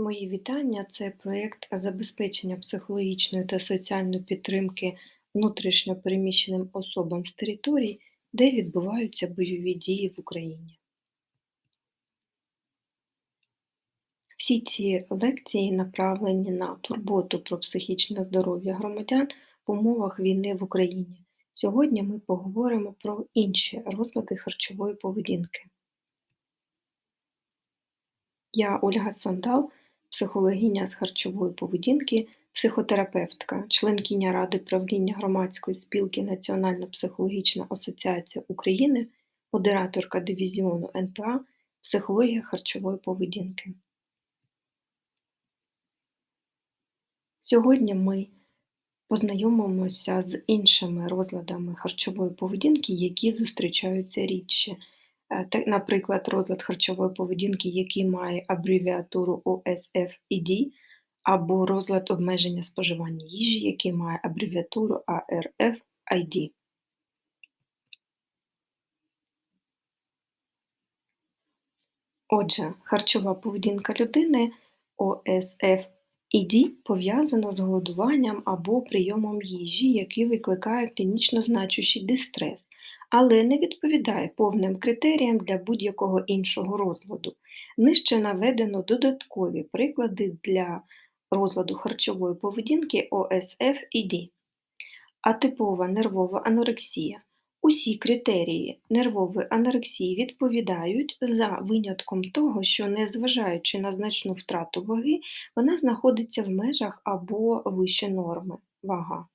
Мої вітання. Це проєкт забезпечення психологічної та соціальної підтримки внутрішньо переміщеним особам з територій, де відбуваються бойові дії в Україні. Всі ці лекції направлені на турботу про психічне здоров'я громадян в умовах війни в Україні. Сьогодні ми поговоримо про інші розлади харчової поведінки. Я Ольга Сандал, психологиня з харчової поведінки, психотерапевтка, членкиня Ради правління громадської спілки Національна психологічна асоціація України, модераторка дивізіону НПА Психологія харчової поведінки. Сьогодні ми познайомимося з іншими розладами харчової поведінки, які зустрічаються рідше. Е, наприклад, розлад харчової поведінки, який має абревіатуру OSF-ID, або розлад обмеження споживання їжі, який має абревіатуру ARF-ID. Отже, харчова поведінка людини OSF-ID пов'язана з голодуванням або прийомом їжі, який викликає клінічно значущий дистрес але не відповідає повним критеріям для будь-якого іншого розладу. Нижче наведено додаткові приклади для розладу харчової поведінки ОСФ і Д. Атипова нервова анорексія. Усі критерії нервової анорексії відповідають за винятком того, що, незважаючи на значну втрату ваги, вона знаходиться в межах або вище норми вага.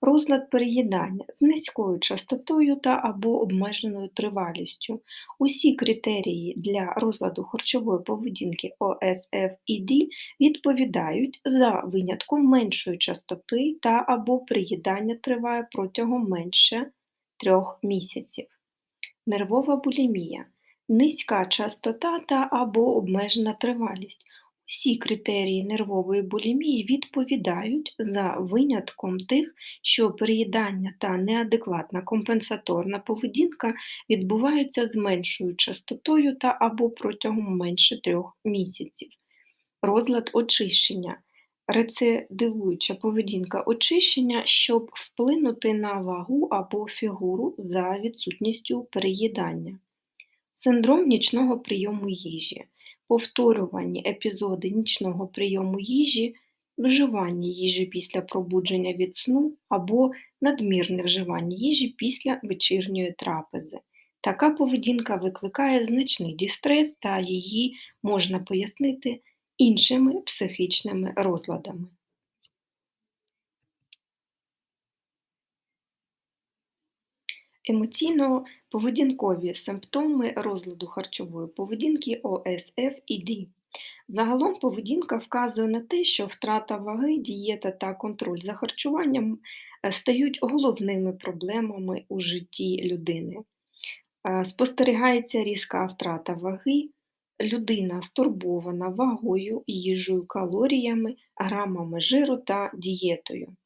Розлад переїдання з низькою частотою та або обмеженою тривалістю. Усі критерії для розладу харчової поведінки ОСФ і Д відповідають за винятком меншої частоти та або приїдання триває протягом менше трьох місяців. Нервова булімія низька частота та або обмежена тривалість. Всі критерії нервової булімії відповідають за винятком тих, що переїдання та неадекватна компенсаторна поведінка відбуваються з меншою частотою та або протягом менше трьох місяців. Розлад очищення. Рецидивуюча поведінка очищення, щоб вплинути на вагу або фігуру за відсутністю переїдання. Синдром нічного прийому їжі повторювані епізоди нічного прийому їжі, вживання їжі після пробудження від сну або надмірне вживання їжі після вечірньої трапези. Така поведінка викликає значний дістрес та її можна пояснити іншими психічними розладами. Емоційно-поведінкові симптоми розладу харчової поведінки ОСФ і Д. Загалом поведінка вказує на те, що втрата ваги, дієта та контроль за харчуванням е, стають головними проблемами у житті людини. Е, спостерігається різка втрата ваги, людина стурбована вагою, їжею, калоріями, грамами жиру та дієтою.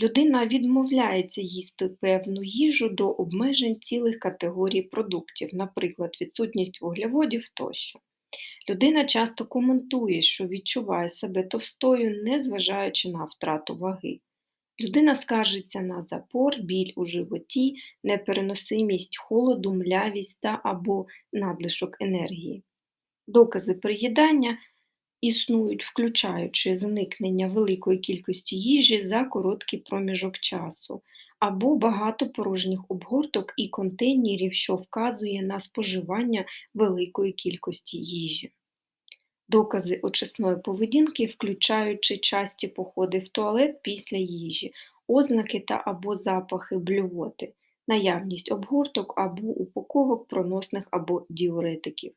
Людина відмовляється їсти певну їжу до обмежень цілих категорій продуктів, наприклад, відсутність вуглеводів тощо. Людина часто коментує, що відчуває себе товстою, незважаючи на втрату ваги. Людина скаржиться на запор, біль у животі, непереносимість холоду, млявість та або надлишок енергії. Докази приїдання існують, включаючи зникнення великої кількості їжі за короткий проміжок часу, або багато порожніх обгорток і контейнерів, що вказує на споживання великої кількості їжі. Докази очисної поведінки, включаючи часті походи в туалет після їжі, ознаки та або запахи блювоти, наявність обгорток або упаковок проносних або діуретиків.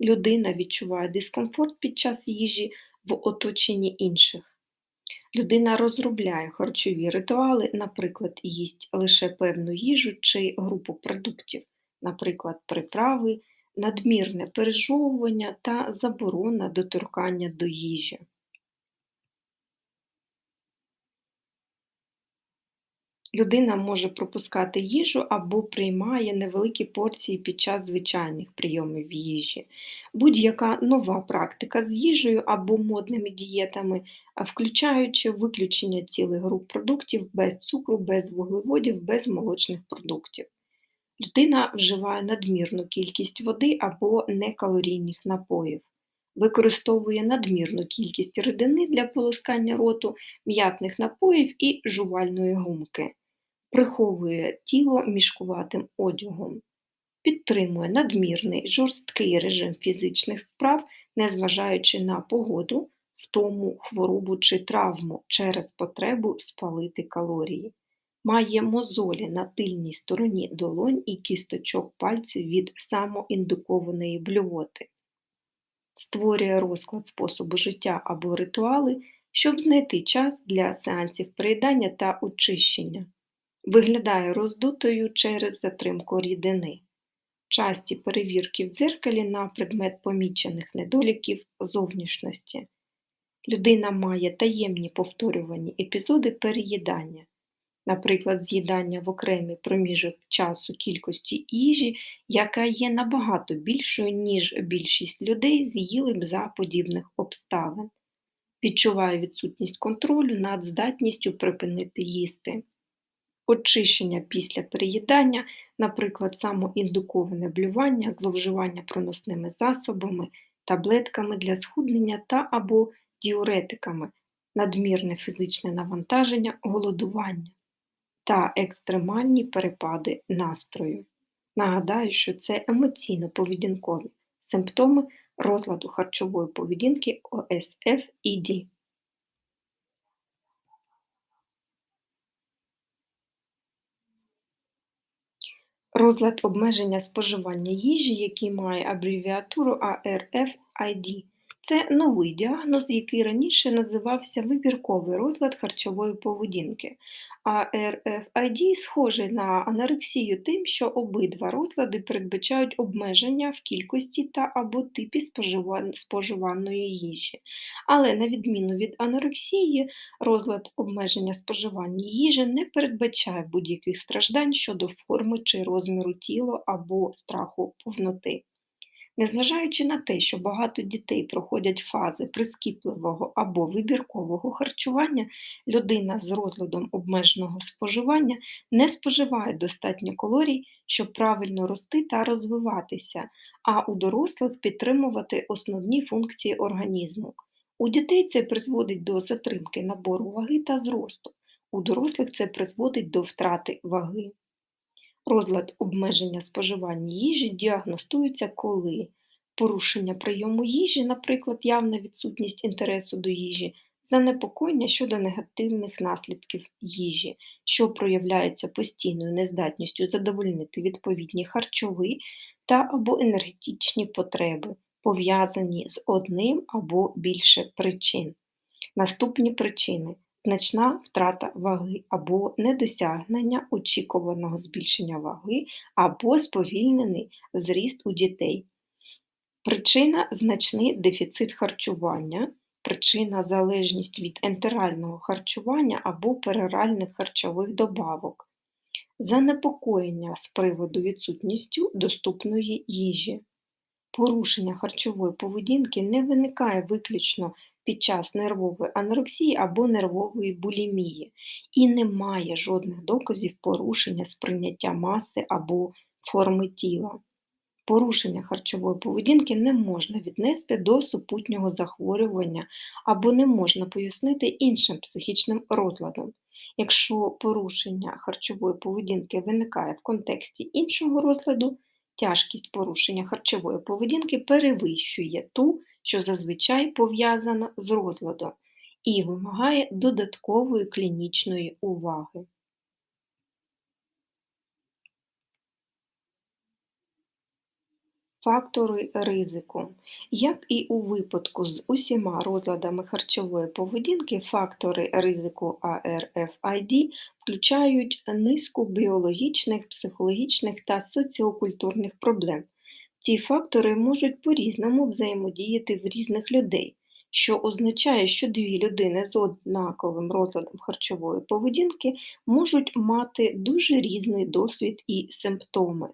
Людина відчуває дискомфорт під час їжі в оточенні інших. Людина розробляє харчові ритуали, наприклад, їсть лише певну їжу чи групу продуктів, наприклад, приправи, надмірне пережовування та заборона доторкання до їжі. Людина може пропускати їжу або приймає невеликі порції під час звичайних прийомів їжі. Будь-яка нова практика з їжею або модними дієтами, включаючи виключення цілих груп продуктів без цукру, без вуглеводів, без молочних продуктів. Людина вживає надмірну кількість води або некалорійних напоїв, використовує надмірну кількість рідини для полоскання роту, м'ятних напоїв і жувальної гумки, приховує тіло мішкуватим одягом, підтримує надмірний жорсткий режим фізичних вправ, незважаючи на погоду, втому, хворобу чи травму через потребу спалити калорії. Має мозолі на тильній стороні долонь і кісточок пальців від самоіндукованої блювоти, створює розклад способу життя або ритуали, щоб знайти час для сеансів приїдання та очищення, виглядає роздутою через затримку рідини, часті перевірки в дзеркалі на предмет помічених недоліків зовнішності. Людина має таємні повторювані епізоди переїдання наприклад, з'їдання в окремий проміжок часу кількості їжі, яка є набагато більшою, ніж більшість людей з'їли б за подібних обставин, відчуває відсутність контролю над здатністю припинити їсти. Очищення після переїдання, наприклад, самоіндуковане блювання, зловживання проносними засобами, таблетками для схуднення та або діуретиками, надмірне фізичне навантаження, голодування та екстремальні перепади настрою. Нагадаю, що це емоційно-поведінкові симптоми розладу харчової поведінки ОСФ і D. Розлад обмеження споживання їжі, який має абревіатуру ARFID. це новий діагноз, який раніше називався вибірковий розлад харчової поведінки, а RFID схожий на анорексію тим, що обидва розлади передбачають обмеження в кількості та або типі споживаної їжі. Але, на відміну від анорексії, розлад обмеження споживання їжі не передбачає будь-яких страждань щодо форми чи розміру тіла або страху повноти. Незважаючи на те, що багато дітей проходять фази прискіпливого або вибіркового харчування, людина з розладом обмеженого споживання не споживає достатньо калорій, щоб правильно рости та розвиватися, а у дорослих підтримувати основні функції організму. У дітей це призводить до затримки набору ваги та зросту, у дорослих це призводить до втрати ваги. Розлад обмеження споживання їжі діагностується коли порушення прийому їжі, наприклад, явна відсутність інтересу до їжі, занепокоєння щодо негативних наслідків їжі, що проявляються постійною нездатністю задовольнити відповідні харчові та або енергетичні потреби, пов'язані з одним або більше причин. Наступні причини значна втрата ваги або недосягнення очікуваного збільшення ваги, або сповільнений зріст у дітей. Причина значний дефіцит харчування, причина залежність від ентерального харчування або пероральних харчових добавок, занепокоєння з приводу відсутністю доступної їжі. Порушення харчової поведінки не виникає виключно під час нервової анорексії або нервової булімії і немає жодних доказів порушення сприйняття маси або форми тіла. Порушення харчової поведінки не можна віднести до супутнього захворювання або не можна пояснити іншим психічним розладом. Якщо порушення харчової поведінки виникає в контексті іншого розладу, тяжкість порушення харчової поведінки перевищує ту, що зазвичай пов'язана з розладом, і вимагає додаткової клінічної уваги. Фактори ризику. Як і у випадку з усіма розладами харчової поведінки, фактори ризику ARFID включають низку біологічних, психологічних та соціокультурних проблем. Ці фактори можуть по-різному взаємодіяти в різних людей, що означає, що дві людини з однаковим розладом харчової поведінки можуть мати дуже різний досвід і симптоми.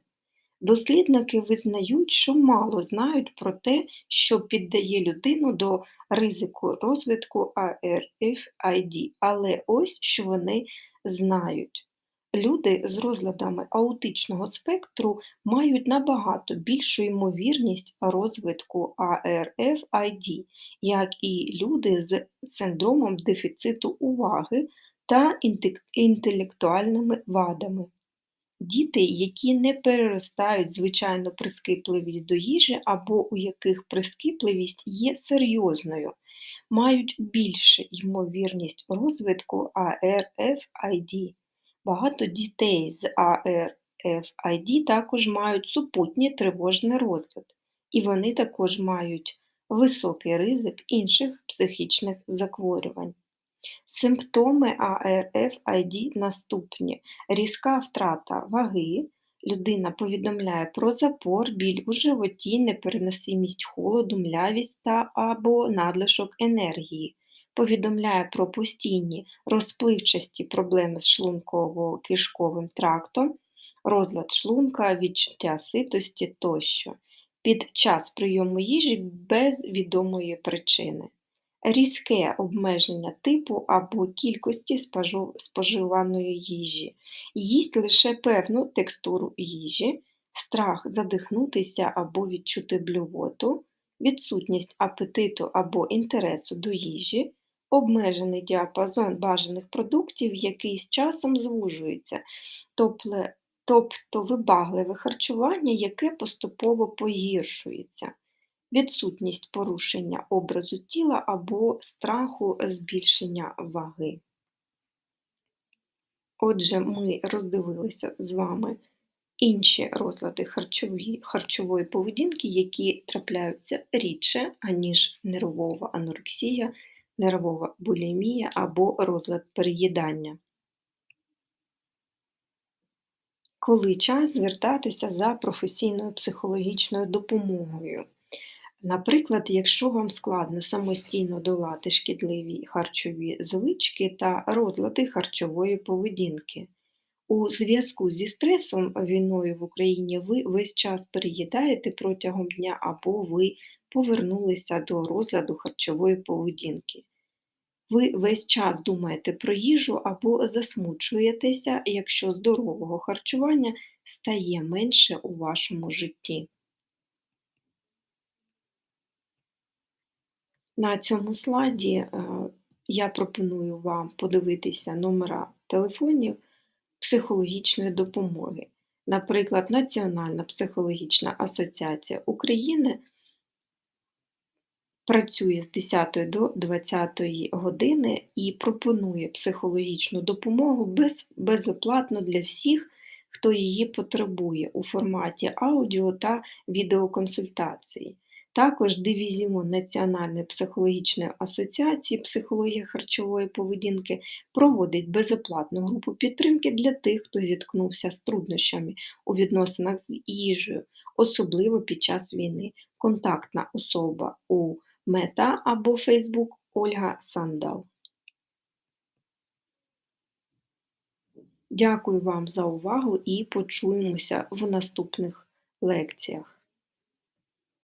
Дослідники визнають, що мало знають про те, що піддає людину до ризику розвитку ARFID, але ось що вони знають. Люди з розладами аутичного спектру мають набагато більшу ймовірність розвитку ARFID, як і люди з синдромом дефіциту уваги та інтелектуальними вадами. Діти, які не переростають звичайну прискіпливість до їжі або у яких прискіпливість є серйозною, мають більше ймовірність розвитку ARFID. Багато дітей з ARFID також мають супутній тривожний розлад, і вони також мають високий ризик інших психічних захворювань. Симптоми ARFID наступні: різка втрата ваги, людина повідомляє про запор, біль у животі, непереносимість холоду, млявість та або надлишок енергії, повідомляє про постійні розпливчасті проблеми з шлунково-кишковим трактом, розлад шлунка, відчуття ситості тощо, під час прийому їжі без відомої причини. Різке обмеження типу або кількості споживаної їжі, їсть лише певну текстуру їжі, страх задихнутися або відчути блювоту, відсутність апетиту або інтересу до їжі, обмежений діапазон бажаних продуктів, який з часом звужується, тобто вибагливе харчування, яке поступово погіршується відсутність порушення образу тіла або страху збільшення ваги. Отже, ми роздивилися з вами інші розлади харчові, харчової поведінки, які трапляються рідше, аніж нервова анорексія, нервова булімія або розлад переїдання. Коли час звертатися за професійною психологічною допомогою? Наприклад, якщо вам складно самостійно долати шкідливі харчові звички та розлади харчової поведінки. У зв'язку зі стресом війною в Україні ви весь час переїдаєте протягом дня або ви повернулися до розладу харчової поведінки. Ви весь час думаєте про їжу або засмучуєтеся, якщо здорового харчування стає менше у вашому житті. На цьому слайді е, я пропоную вам подивитися номера телефонів психологічної допомоги. Наприклад, Національна психологічна асоціація України працює з 10 до 20 години і пропонує психологічну допомогу без, безоплатно для всіх, хто її потребує у форматі аудіо та відеоконсультації. Також дивізіон Національної психологічної асоціації психології харчової поведінки проводить безоплатну групу підтримки для тих, хто зіткнувся з труднощами у відносинах з їжею, особливо під час війни. Контактна особа у Мета або Фейсбук Ольга Сандал. Дякую вам за увагу і почуємося в наступних лекціях.